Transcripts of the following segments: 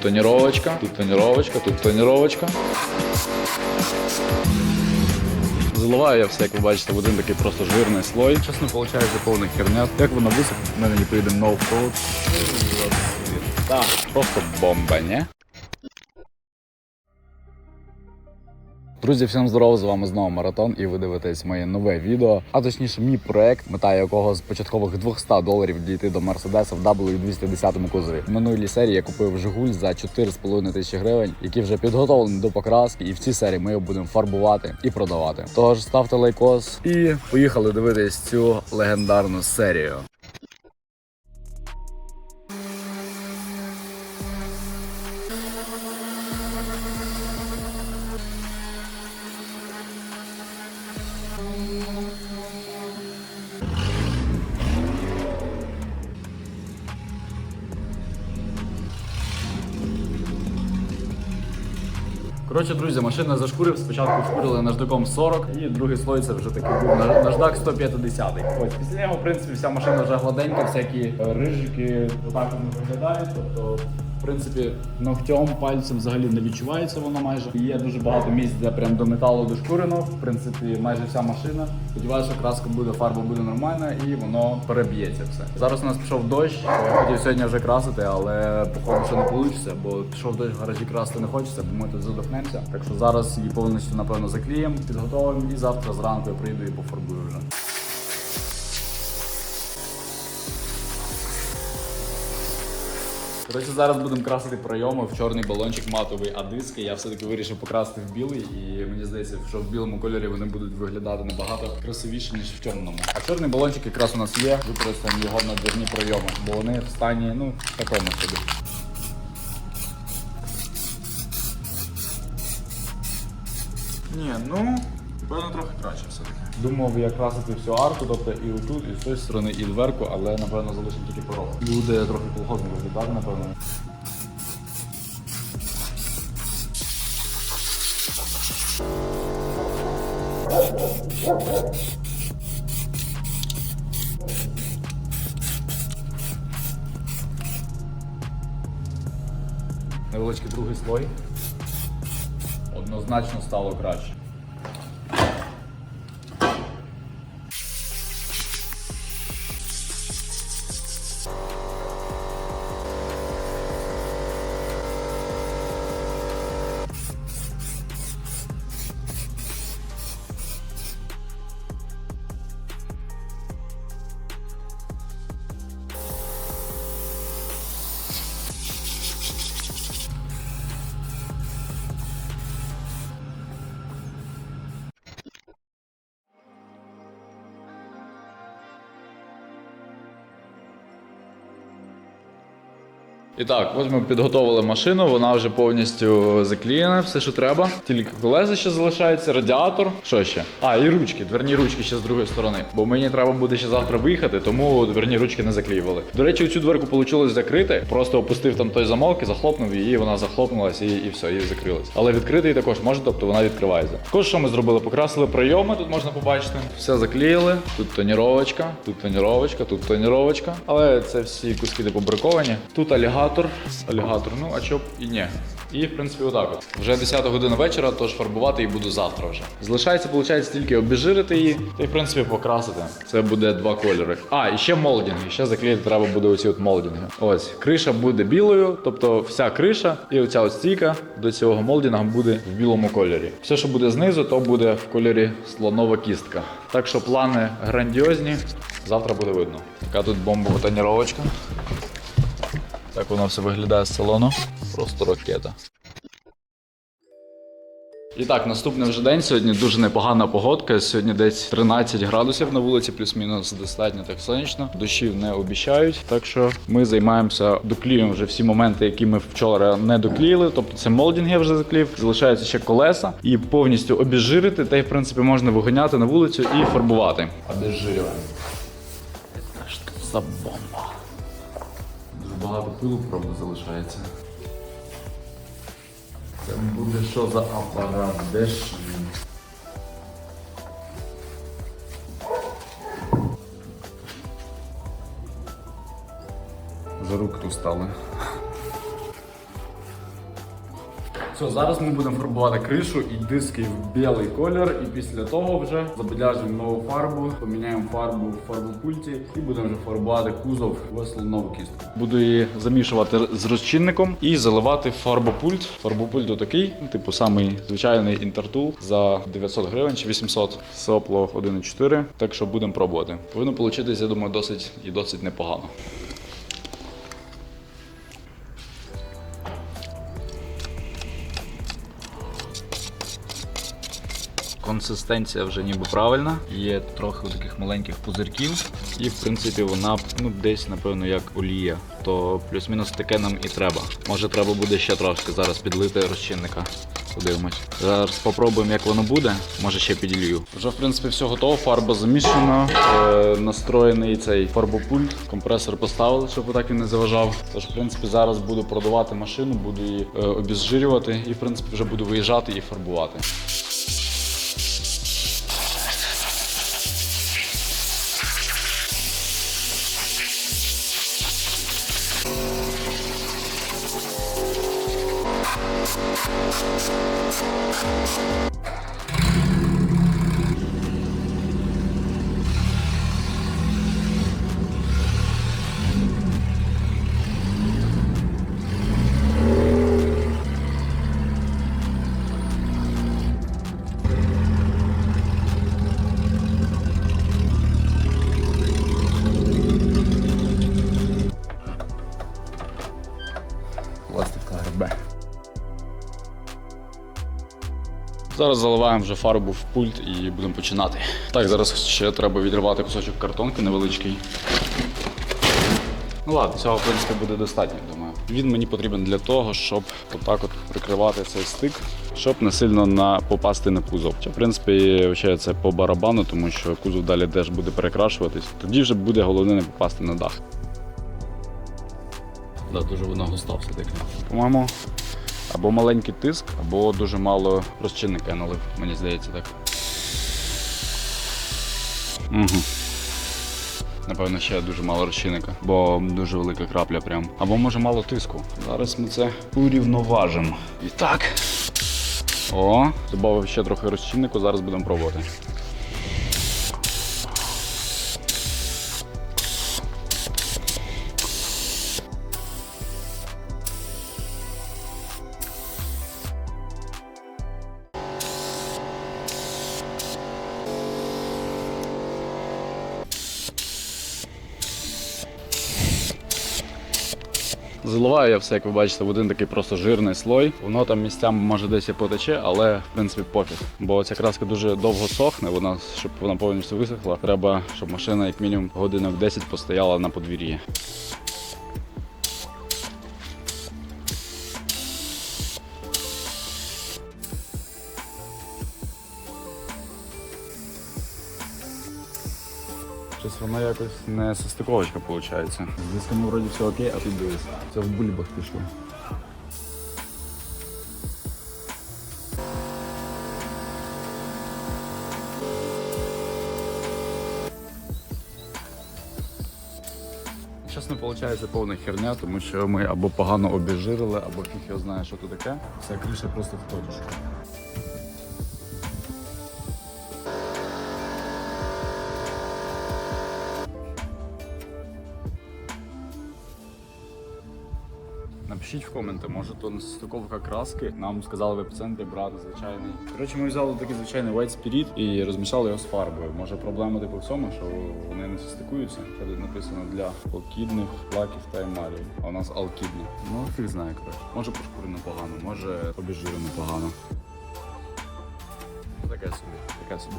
Тут тоніровочка, тут тоніровочка, тут тоніровочка. Заливаю я все, як ви бачите, в один такий просто жирний слой. Чесно, виходить повна херня. Як воно висохне, в мене не прийде ноу-код. Так, просто бомба, не? Друзі, всім здорово, з вами знову Маратон, і ви дивитесь моє нове відео, а точніше, мій проект, мета якого з початкових 200 доларів дійти до Мерседеса в W210 кузові. В минулій серії я купив Жигуль за 4,5 тисячі гривень, який вже підготовлений до покраски, і в цій серії ми його будемо фарбувати і продавати. Тож ставте лайкос і поїхали дивитись цю легендарну серію. Коротше, друзі, машина зашкурив. Спочатку шкурили наждаком 40, і другий слой це вже такий був наждак 150. Ось після нього, в принципі, вся машина вже гладенька, всякі е, рижики так не виглядають. Тобто, принципі, ногтем, пальцем взагалі не відчувається воно майже. Є дуже багато місць, де прям до металу дошкурено. В принципі, майже вся машина. Сподіваюся, що краска буде, фарба буде нормальна і воно переб'ється все. Зараз у нас пішов дощ. Я хотів сьогодні вже красити, але походу що не вийде, бо пішов дощ в гаражі красити не хочеться, бо ми тут задохнемося. Так що зараз її повністю напевно заклеїмо, підготовимо і завтра зранку я прийду і пофарбую вже. Коротше, зараз будемо красити пройоми в чорний балончик матовий, а диски я все-таки вирішив покрасити в білий, і мені здається, що в білому кольорі вони будуть виглядати набагато красивіше, ніж в чорному. А чорний балончик якраз у нас є, використаємо його на двірні пройоми, бо вони в стані, ну, такому собі. Ні, ну, певно, трохи краще все-таки. Думав я красити всю арку, тобто і отут, і з цієї сторони, і дверку, але напевно залишимо тільки порог. Буде трохи колготно виглядати, напевно. Невеличкий другий слой. Однозначно стало краще. І так, ось ми підготовили машину, вона вже повністю заклеєна, все, що треба. Тільки колеса ще залишається, радіатор. Що ще? А, і ручки, дверні ручки ще з другої сторони. Бо мені треба буде ще завтра виїхати, тому дверні ручки не заклеювали. До речі, цю дверку вийшло закрити. Просто опустив там той замок і захлопнув її, вона захлопнулася і, і все, і закрилась. Але відкрити також може, тобто вона відкривається. Також що ми зробили? Покрасили прийоми, тут можна побачити. Все заклеїли. Тут тоніровочка, тут тоніровочка, тут тоніровочка. Але це всі куски браковані. Тут алігатор. Алігатор, ну а чо б і ні. І в принципі отак от. Вже 10 година вечора, тож фарбувати її буду завтра вже. Залишається, виходить, тільки обіжирити її та й в принципі покрасити. Це буде два кольори. А, і ще молдінги. Ще заклеїти треба буде оці от молдінги. Ось, криша буде білою, тобто вся криша і оця от стійка до цього молдінга буде в білому кольорі. Все, що буде знизу, то буде в кольорі слонова кістка. Так що плани грандіозні. Завтра буде видно. Така тут бомбова тоніровочка. Так воно все виглядає з салону. Просто ракета. І так, наступний вже день. Сьогодні дуже непогана погодка. Сьогодні десь 13 градусів на вулиці, плюс-мінус достатньо так сонячно. Дощів не обіцяють. Так що ми займаємося докліюємо вже всі моменти, які ми вчора не доклеїли. Тобто це молдінг я вже заклеїв. Залишаються ще колеса і повністю обіжирити. Та й в принципі можна виганяти на вулицю і фарбувати. Обезжирюємо. Це ж за бомба. Багато пилу, правда, залишається. Це буде що за апарат? Де ж він? За рук тут Все, зараз ми будемо фарбувати кришу і диски в білий колір. І після того вже забеляжемо нову фарбу, поміняємо фарбу в фарбопульті і будемо вже фарбувати кузов в слонову кістку. Буду її замішувати з розчинником і заливати в фарбопульт. Фарбопульт такий, ну, типу самий звичайний інтертул за 900 гривень чи 800. Сопло 1,4. Так що будемо пробувати. Повинно получитися, я думаю, досить і досить непогано. Консистенція вже ніби правильна. Є трохи таких маленьких пузирків. І в принципі вона ну, десь, напевно, як олія. То плюс-мінус таке нам і треба. Може треба буде ще трошки зараз підлити розчинника. Подивимось. Зараз спробуємо, як воно буде. Може ще піділью. Вже в принципі все готово, фарба замішана, е, настроєний цей фарбопульт. Компресор поставили, щоб отак він не заважав. Тож, в принципі, зараз буду продавати машину, буду її е, обезжирювати і в принципі вже буду виїжджати і фарбувати. Зараз заливаємо вже фарбу в пульт і будемо починати. Так, зараз ще треба відривати кусочок картонки невеличкий. Ну ладно, цього в принципі буде достатньо, думаю. Він мені потрібен для того, щоб отак от прикривати цей стик, щоб не сильно на, попасти на кузов. Чи, в принципі, це по барабану, тому що кузов далі теж буде перекрашуватись. Тоді вже буде головне не попасти на дах. Да, дуже вона густа все-таки. По-моєму, або маленький тиск, або дуже мало розчинника налив, мені здається так. Угу. Напевно, ще дуже мало розчинника, бо дуже велика крапля прям. Або може мало тиску. Зараз ми це урівноважимо. І так. О, додав ще трохи розчиннику, зараз будемо пробувати. Заливаю я все, як ви бачите, в один такий просто жирний слой. Воно там місцям може десь і потече, але в принципі пофіг. Бо ця краска дуже довго сохне, вона, щоб вона повністю висохла, треба, щоб машина як мінімум годинок 10 постояла на подвір'ї. Воно якось не состиковочка виходить. З дисками вроді все окей, а тут дивись. Це в бульбах пішло. Чесно, виходить повна херня, тому що ми або погано обіжирили, або фіг його знає, що тут таке. Вся криша просто в точку. Напишіть в коменти, може то не стиковка краски. Нам сказали в епіцентрі брати звичайний. Коротше, ми взяли такий звичайний White Spirit і розмішали його з фарбою. Може проблема типу в цьому, що вони не состикуються. Тут написано для алкідних лаків та емалів. А у нас алкідні. Ну, фіг знає, коротше. Може пошкурено погано, може обіжирено погано. Таке собі, таке собі.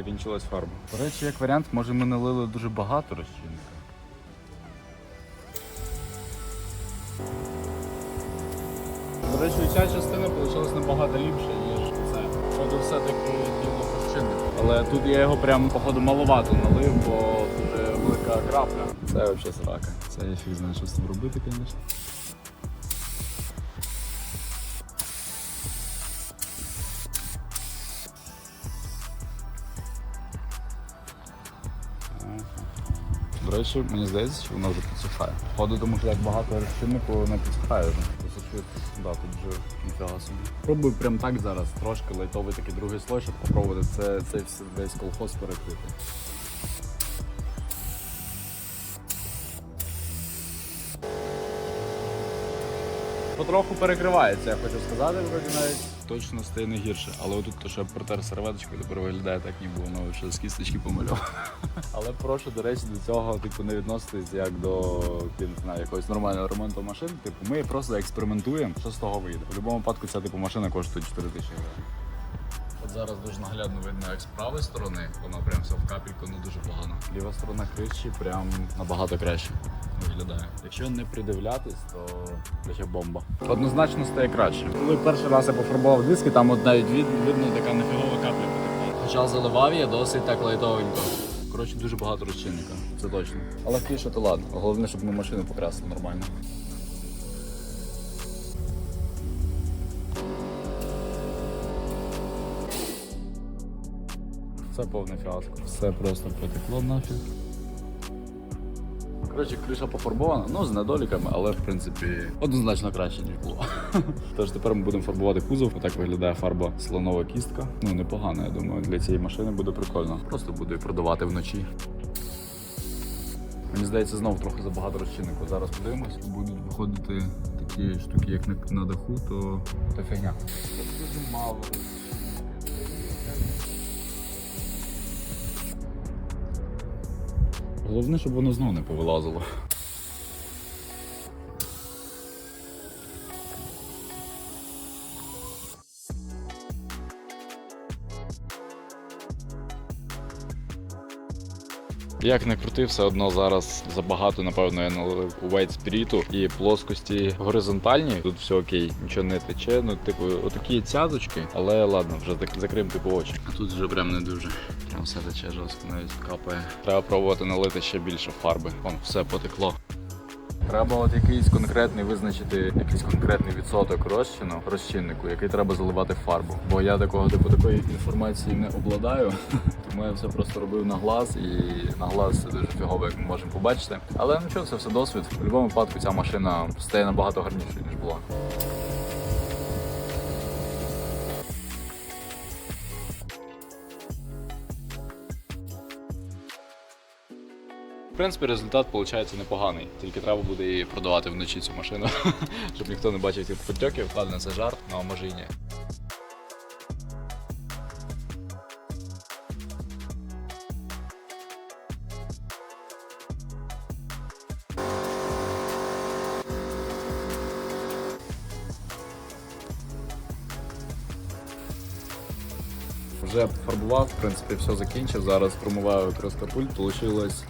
Закінчилась фарба. До речі, як варіант, може ми налили дуже багато розчинника. До речі, ця частина вийшла набагато ліпше, ніж це. Походу все-таки діло розчинник. Але тут я його прям, походу, маловато налив, бо дуже велика крапля. Це взагалі срака. Це я фіг знаю, що з цим робити, звісно. Речі, мені здається, що воно вже підсихає. Походу, тому що як багато розчиннику не підсихає. Досить. Да, тут вже ніфіга собі. Пробую прям так зараз, трошки лайтовий такий другий слой, щоб попробувати це, вс- весь колхоз перекрити. Потроху перекривається, я хочу сказати, вроді навіть точно стає не гірше. Але отут то, що протер серветочкою, тепер виглядає так, ніби воно ще з кісточки помальовано. Але прошу, до речі, до цього типу не відноситись як до я не знаю, якогось нормального ремонту машин. Типу, ми просто експериментуємо, що з того вийде. В будь-якому випадку ця типу машина коштує 4 тисячі гривень. От зараз дуже наглядно видно, як з правої сторони, воно прям все в капельку, ну дуже погано. Ліва сторона криші прям набагато краще виглядає. Якщо не придивлятись, то ще бомба. Однозначно стає краще. Коли перший раз я пофарбував диски, там от навіть від, видно така нефігова капля потекла. Хоча заливав я досить так лайтовенько. Коротше, дуже багато розчинника, це точно. Але криша то ладно. Головне, щоб ми машину покрасили нормально. Це повне фіаско. Все просто потекло нафіг. Коротше, криша пофарбована, ну з недоліками, але в принципі однозначно краще, ніж було. Тож тепер ми будемо фарбувати кузов. Отак виглядає фарба слонова кістка. Ну непогано, я думаю, для цієї машини буде прикольно. Просто буду її продавати вночі. Мені здається, знову трохи забагато розчиннику. Зараз подивимось. Будуть виходити такі штуки, як на, даху, то, то фігня. Дуже мало. Головне, щоб воно знову не повилазило. Як не крути, все одно зараз забагато, напевно, я налив у White Spirit і плоскості горизонтальні. Тут все окей, нічого не тече. Ну, типу, отакі цяточки, але ладно, вже так закрив типу очі. Тут вже прям не дуже. Прям все тече жорстко, навіть капає. Треба пробувати налити ще більше фарби. Вон, все потекло. Треба от якийсь конкретний визначити якийсь конкретний відсоток розчину розчиннику, який треба заливати в фарбу. Бо я такого типу такої інформації не обладаю. Тому я все просто робив на глаз, і на глаз це дуже фігово, як ми можемо побачити. Але ну що, це все досвід. В будь-якому випадку ця машина стає набагато гарнішою, ніж була. Принципі, результат виходить непоганий. Тільки треба буде її продавати вночі цю машину, щоб ніхто не бачив цих потьоків. Ладно, це жарт, ну а може і ні. Вже пофарбував, в принципі, все закінчив. Зараз промиваю краскопульт. Получилось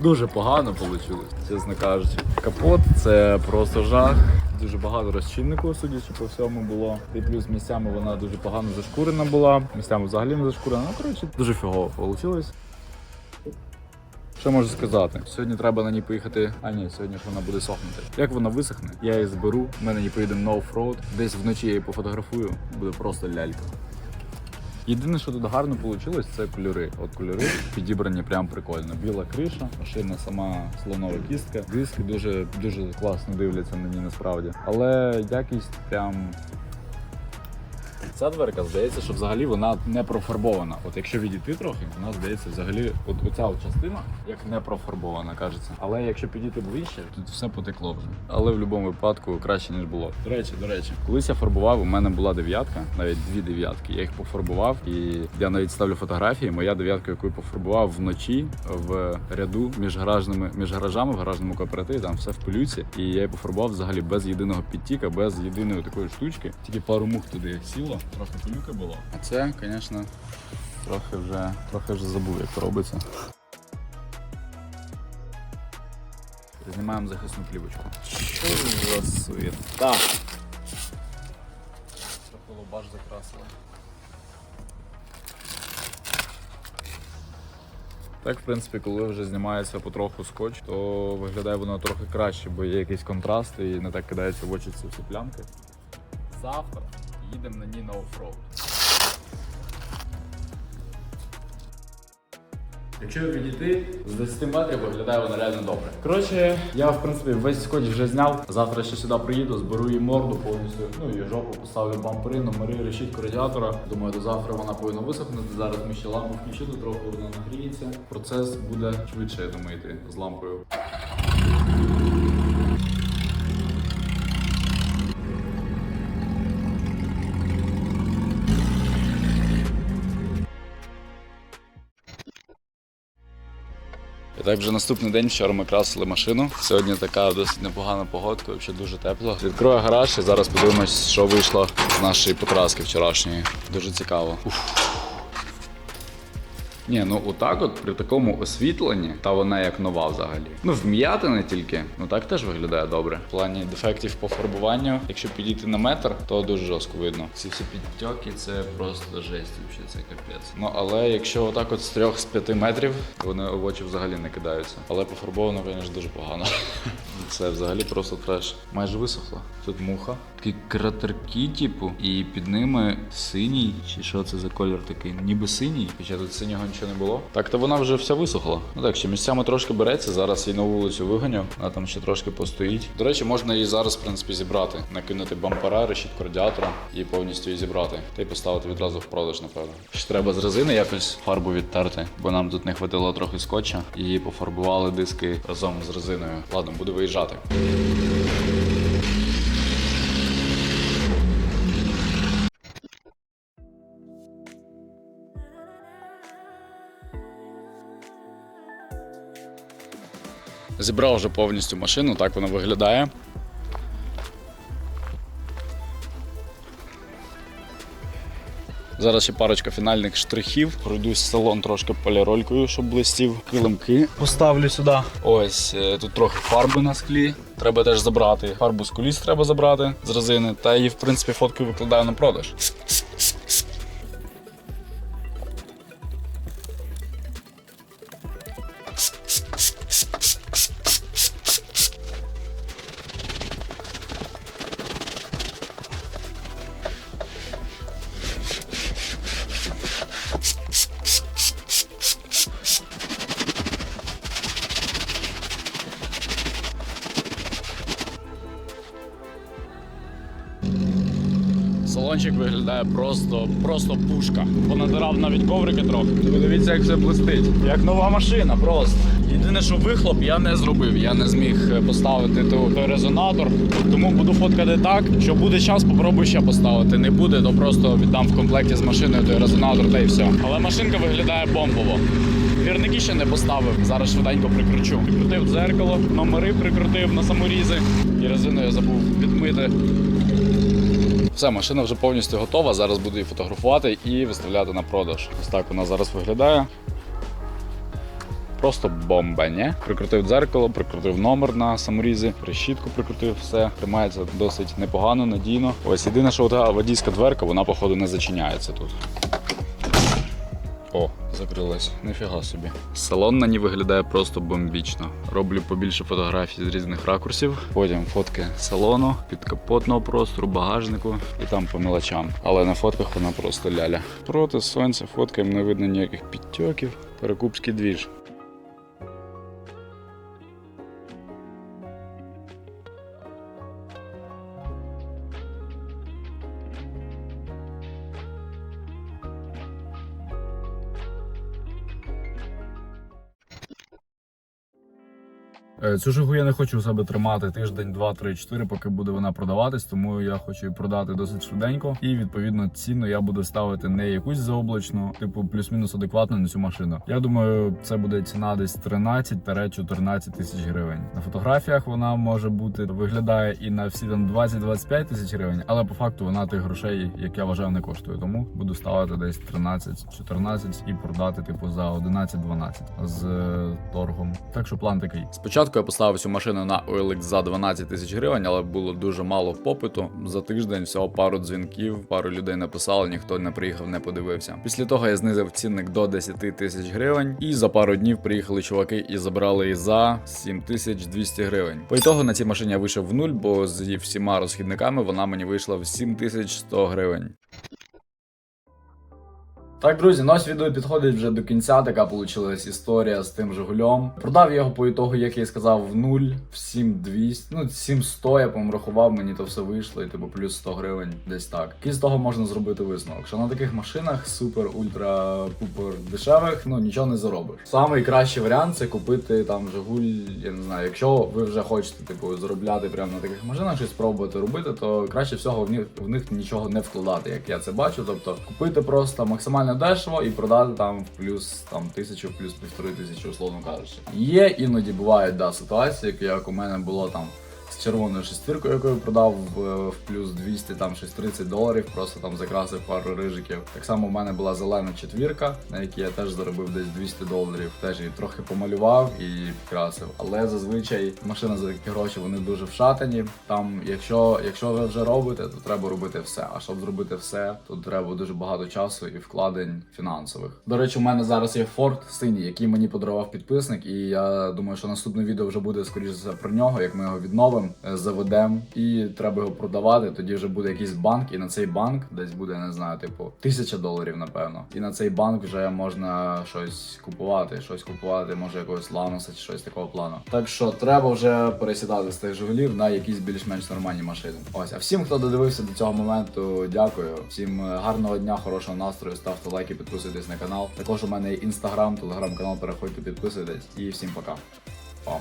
дуже погано вийшло, чесно кажучи. Капот це просто жах. Дуже багато розчиннику, судячи по всьому, було. І плюс місцями вона дуже погано зашкурена була, місцями взагалі не зашкурена. Ну, коротше, дуже фігово вийшло. Що можу сказати? Сьогодні треба на ній поїхати. А ні, сьогодні ж вона буде сохнути. Як вона висохне, я її зберу. Ми на ній поїдемо на оффроуд. Десь вночі я її пофотографую. Буде просто лялька. Єдине, що тут гарно вийшло, це кольори. От кольори підібрані прям прикольно. Біла криша, машина сама слонова кістка. Диски дуже дуже класно дивляться ній насправді. Але якість прям. Ця дверка здається, що взагалі вона не профарбована. От якщо відійти трохи, вона здається взагалі, от оця от частина як не профарбована, кажеться. Але якщо підійти ближче, тут все потекло вже. Але в будь-якому випадку краще ніж було. До речі, до речі, колись я фарбував, у мене була дев'ятка, навіть дві дев'ятки. Я їх пофарбував, і я навіть ставлю фотографії. Моя дев'ятка, яку я пофарбував вночі в ряду між гаражними між гаражами в гаражному кооперативі, там все в пилюці. І я її пофарбував взагалі без єдиного підтіка, без єдиної такої штучки. Тільки пару мух туди сіло, трохи пилюки було. А це, звісно, трохи вже трохи вже забув, як це робиться. Знімаємо захисну плівочку. Що за суєта? Трохи лобаш закрасили. Так, в принципі, коли вже знімається потроху скотч, то виглядає воно трохи краще, бо є якийсь контраст і не так кидається в очі ці всі плямки. Завтра їдемо на ній на оффроуд. Якщо відійти з 10 метрів, виглядає вона реально добре. Коротше, я в принципі весь скотч вже зняв. Завтра ще сюди приїду, зберу її морду повністю. Ну і жопу поставлю бампери, номери, решітку радіатора. Думаю, до завтра вона повинна висохнути. Зараз ми ще лампу включили, трохи вона нагріється. Процес буде швидше, я думаю, йти з лампою. Так вже наступний день вчора ми красили машину. Сьогодні така досить непогана погодка, взагалі дуже тепло. Відкрою гараж і зараз подивимось, що вийшло з нашої покраски вчорашньої. Дуже цікаво. Уф. Ні, ну отак от при такому освітленні, та вона як нова взагалі. Ну, вм'ятини тільки, ну так теж виглядає добре. В плані дефектів по фарбуванню, якщо підійти на метр, то дуже жорстко видно. Ці всі підтьоки це просто жесть, взагалі, це капець. Ну але якщо отак от з трьох з п'яти метрів, вони в очі взагалі не кидаються. Але пофарбовано, звісно, дуже погано. Це взагалі просто треш. Майже висохло. Тут муха. Такі кратерки, типу, і під ними синій. Чи що це за колір такий? Ніби синій, хоча тут синього нічого не було. Так, то вона вже вся висохла. Ну так, ще місцями трошки береться. Зараз її на вулицю виганю. Вона там ще трошки постоїть. До речі, можна її зараз, в принципі, зібрати. Накинути бампера, решітку радіатора і повністю її зібрати. Та й поставити відразу в продаж, напевно. Ще треба з резини якось фарбу відтерти, бо нам тут не хватило трохи скотча. І пофарбували диски разом з резиною. Ладно, буду виїжджати. Зібрав вже повністю машину, так вона виглядає. Зараз ще парочка фінальних штрихів. Пройдусь в салон трошки поліролькою, щоб блистів. Килимки поставлю сюди. Ось е, тут трохи фарби на склі. Треба теж забрати. Фарбу з куліс треба забрати з резини. Та її, в принципі, фоткою викладаю на продаж. Салончик виглядає просто, просто пушка. Понадирав навіть коврики трохи. Ви дивіться, як все блистить. Як нова машина, просто. Єдине, що вихлоп я не зробив. Я не зміг е, поставити той резонатор. Тому буду фоткати так. Що буде час, попробую ще поставити. Не буде, то просто віддам в комплекті з машиною той резонатор та й все. Але машинка виглядає бомбово. Вірники ще не поставив. Зараз швиденько прикручу. Прикрутив дзеркало, номери прикрутив на саморізи. І резину я забув відмити. Все, машина вже повністю готова. Зараз буду її фотографувати і виставляти на продаж. Ось так вона зараз виглядає. Просто бомба, ні? Прикрутив дзеркало, прикрутив номер на саморізі, решітку прикрутив, все. Тримається досить непогано, надійно. Ось єдине, що та водійська дверка, вона, походу, не зачиняється тут. Закрилась. Нифіга собі. Салон на ній виглядає просто бомбічно. Роблю побільше фотографій з різних ракурсів. Потім фотки салону, підкапотного простору, багажнику і там по мелочам. Але на фотках вона просто ляля. Проти сонця фоткаємо не видно ніяких підтьоків. Перекупський двіж. Цю жигу я не хочу у себе тримати тиждень, два, три, чотири, поки буде вона продаватись, тому я хочу її продати досить швиденько. І відповідно ціну я буду ставити не якусь заоблачну, типу плюс-мінус адекватно на цю машину. Я думаю, це буде ціна десь 13-14 тисяч гривень. На фотографіях вона може бути виглядає і на всі там 20-25 тисяч гривень, але по факту вона тих грошей, як я вважаю, не коштує. Тому буду ставити десь 13-14 і продати типу за 11-12 з е, торгом. Так що план такий. Спочатку я поставив цю машину на OLX за 12 тисяч гривень, але було дуже мало попиту. За тиждень всього пару дзвінків, пару людей написали, ніхто не приїхав, не подивився. Після того я знизив цінник до 10 тисяч гривень, і за пару днів приїхали чуваки і забрали її за 7200 гривень. По ітогу на цій машині я вийшов в нуль, бо з всіма розхідниками вона мені вийшла в 7100 гривень. Так, друзі, ну відео підходить вже до кінця. Така вийшла історія з тим Жигулем. Продав його по ітогу, як я і сказав, в нуль, в 7200, ну 7100, я по-моєму рахував, мені то все вийшло, і типу плюс 100 гривень, десь так. І з того можна зробити висновок, що на таких машинах супер, ультра, пупер дешевих, ну нічого не заробиш. Самий кращий варіант це купити там Жигуль, я не знаю, якщо ви вже хочете типу заробляти прямо на таких машинах, щось спробувати робити, то краще всього в них в них нічого не вкладати, як я це бачу. Тобто купити просто максимально дешево і продати там в плюс там тисячу, плюс півтори тисячі, условно кажучи. Є іноді бувають да ситуації, як у мене було там. З червоною шестіркою, яку продав в, в плюс 200, там щось 30 доларів, просто там закрасив пару рижиків. Так само у мене була зелена четвірка, на якій я теж заробив десь 200 доларів. Теж її трохи помалював і підкрасив. Але зазвичай машина за такі гроші вони дуже вшатані. Там, якщо, якщо ви вже робите, то треба робити все. А щоб зробити все, то треба дуже багато часу і вкладень фінансових. До речі, у мене зараз є Ford синій, який мені подарував підписник, і я думаю, що наступне відео вже буде скоріше про нього, як ми його відновимо, е, заведемо, і треба його продавати. Тоді вже буде якийсь банк, і на цей банк десь буде, не знаю, типу тисяча доларів, напевно. І на цей банк вже можна щось купувати, щось купувати, може якогось лануса чи щось такого плану. Так що треба вже пересідати з тих жигулів на якісь більш-менш нормальні машини. Ось, а всім, хто додивився до цього моменту, дякую. Всім е, гарного дня, хорошого настрою, ставте лайки, підписуйтесь на канал. Також у мене є інстаграм, телеграм-канал. Переходьте, підписуйтесь і всім пока. Пам.